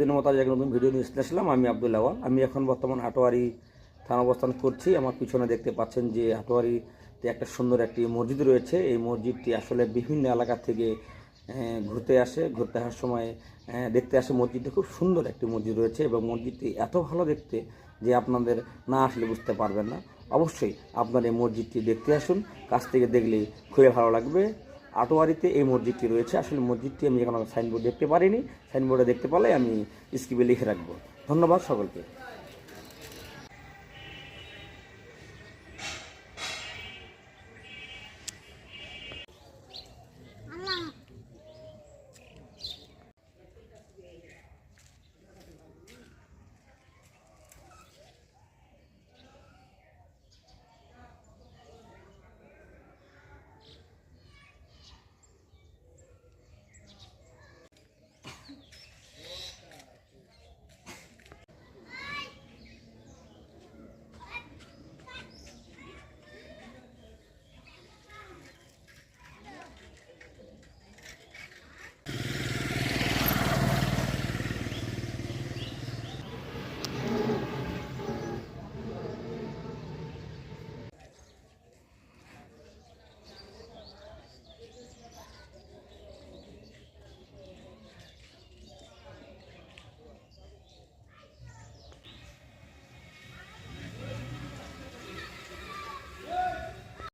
প্রতিদিনের মতো আজ এক নতুন ভিডিও নিয়ে আসলাম। আমি আব্দুল আওয়াল। আমি এখন বর্তমান হাটোয়ারি থানা অবস্থান করছি। আমার পিছনে দেখতে পাচ্ছেন যে হাটোয়ারিতে একটা সুন্দর একটি মসজিদ রয়েছে। এই মসজিদটি আসলে বিভিন্ন এলাকা থেকে ঘুরতে আসে। ঘুরতে আসার সময় দেখতে আসে মসজিদটি। খুব সুন্দর একটি মসজিদ রয়েছে এবং মসজিদটি এত ভালো দেখতে যে আপনাদের না আসলে বুঝতে পারবেন না। অবশ্যই আপনার এই মসজিদটি দেখতে আসুন। কাছ থেকে দেখলে খুবই ভালো লাগবে। আটোয়ারিতে এই মসজিদটি রয়েছে। আসলে মসজিদটি আমি এখন সাইনবোর্ড দেখতে পারিনি। সাইনবোর্ডে দেখতে পারলে আমি স্কিপে লিখে রাখব। ধন্যবাদ সকলকে।